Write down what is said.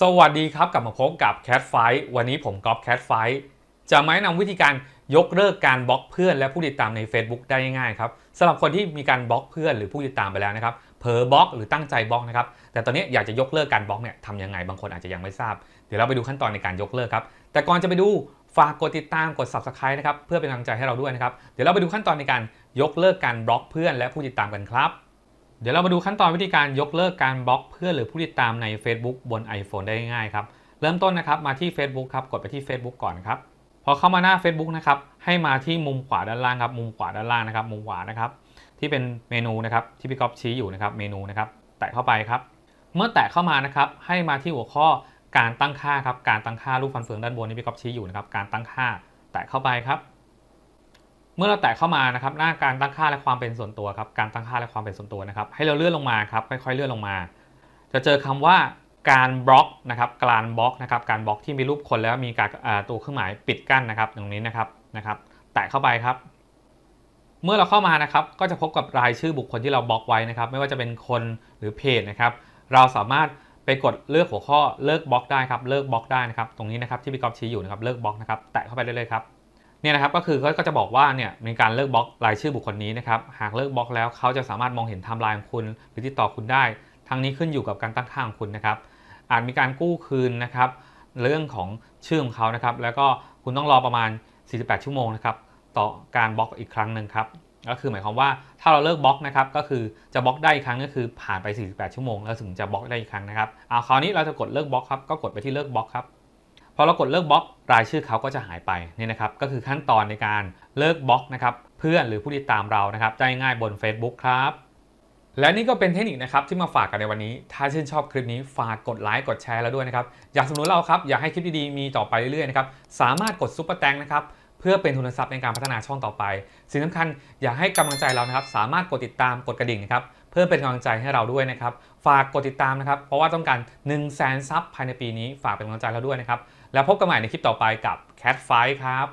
สวัสดีครับกลับมาพบกับ Cat Fight วันนี้ผมก๊อฟ Cat Fight จะมาแนะนำวิธีการยกเลิกการบล็อกเพื่อนและผู้ติดตามใน Facebook ได้ง่ายๆครับสำหรับคนที่มีการบล็อกเพื่อนหรือผู้ติดตามไปแล้วนะครับเผลอบล็อกหรือตั้งใจบล็อกนะครับแต่ตอนนี้อยากจะยกเลิกการบล็อกเนี่ยทำยังไงบางคนอาจจะยังไม่ทราบ เดี๋ยวเราไปดูขั้นตอนในการยกเลิกครับแต่ก่อนจะไปดูฝากกดติดตามกด Subscribe นะครับเพื่อเป็นกำลังใจให้เราด้วยนะครับเดี๋ยวเราไปดูขั้นตอนในการยกเลิกการบล็อกเพื่อนและผู้ติดตามกันครับ เดี๋ยวเรามาดูขั้นตอนวิธีการยกเลิกการบล็อกเพื่อนหรือผู้ติดตามใน Facebook บน iPhone ได้ง่ายครับ เริ่มต้นนะครับมาที่ Facebook ครับ กดไปที่ Facebook ก่อนครับ พอเข้ามาหน้า Facebook นะครับให้มาที่มุมขวาด้านล่างครับ มุมขวาด้านล่างนะครับ มุมขวานะครับ ที่เป็นเมนูนะครับที่พี่ก๊อฟชี้อยู่นะครับ เมนูนะครับ แตะเข้าไปครับ เมื่อแตะเข้ามานะครับให้มาที่หัวข้อการตั้งค่าครับ การตั้งค่ารูปฟันเฟืองด้านบนที่พี่ก๊อฟชี้อยู่นะครับ การตั้งค่า แตะเข้าไปครับ เมื่อเราแตะเข้ามานะครับหน้าการตั้งค่าและความเป็นส่วนตัวครับการตั้งค่าและความเป็นส่วนตัวนะครับ ให้เราเลื่อนลงมาครับค่อยๆเลื่อนลงมา จะเจอคำว่าการบล็อกนะครับการบล็อกนะครับการบล็อกที่มีรูปคนแล้วมีการตัวเครื่องหมายปิดกั้นนะครับ ตรงนี้นะครับนะครับแตะเข้าไปครับ เมื่อเราเข้ามานะครับก็จะพบกับรายชื่อบุคคลที่เราบล็อกไว้นะครับ ไม่ว่าจะเป็นคนหรือเพจนะครับ เราสามารถไปกดเลือกหัวข้อเลิกบล็อกได้ครับเลิกบล็อกได้นะครับ ตรงนี้นะครับที่พี่กอฟชี้อยู่นะครับเลิกบล็อกนะครับแตะเข้าไปได้เลยครับ เนี่ยนะครับก็คือก็จะบอกว่าเนี่ยมีการเลิกบล็อกรายชื่อบุคคลนี้นะครับหากเลิกบล็อกแล้วเขาจะสามารถมองเห็นไทม์ไลน์ของคุณหรือติดต่อคุณได้ ทั้งนี้ขึ้นอยู่กับการตั้งค่าของคุณนะครับ อาจมีการกู้คืนนะครับเรื่องของชื่อของเขานะครับ แล้วก็คุณต้องรอประมาณ 48 ชั่วโมงนะครับต่อการบล็อกอีกครั้งหนึ่งครับก็คือหมายความว่าถ้าเราเลิกบล็อกนะครับก็คือจะบล็อกได้อีกครั้งก็คือผ่านไป 48 ชั่วโมง แล้วถึงจะบล็อกได้อีกครั้งนะครับเอาคราวนี้เราจะกดเลิกบล็อกครับก็กดไปที่เลิกบล็อกครับ พอเรากดเลิกบล็อกรายชื่อเขาก็จะหายไปนี่นะครับก็คือขั้นตอนในการเลิกบล็อกนะครับเพื่อนหรือผู้ติดตามเรานะครับได้ง่ายบน Facebook ครับและนี่ก็เป็นเทคนิคนะครับที่มาฝากกันในวันนี้ ถ้าชื่นชอบคลิปนี้ฝากกดไลค์กดแชร์แล้วด้วยนะครับ อยากสนับสนุนเราครับ อยากให้คลิปดีๆมีต่อไปเรื่อยๆนะครับ สามารถกดซุปเปอร์แตงนะครับ เพื่อเป็นทุนทรัพย์ในการพัฒนาช่องต่อไป สิ่งสำคัญอยากให้กำลังใจเรานะครับ สามารถกดติดตามกดกระดิ่งนะครับ เพื่อเป็นกำลังใจให้เราด้วยนะครับ ฝากกดติดตามนะครับ เพราะว่าต้องการ 1 0 0 0 0แสนซับภายในปีนี้ ฝากเป็นกำลังใจเราด้วยนะครับ แล้วพบกันใหม่ในคลิปต่อไปกับ Cat Fight ครับ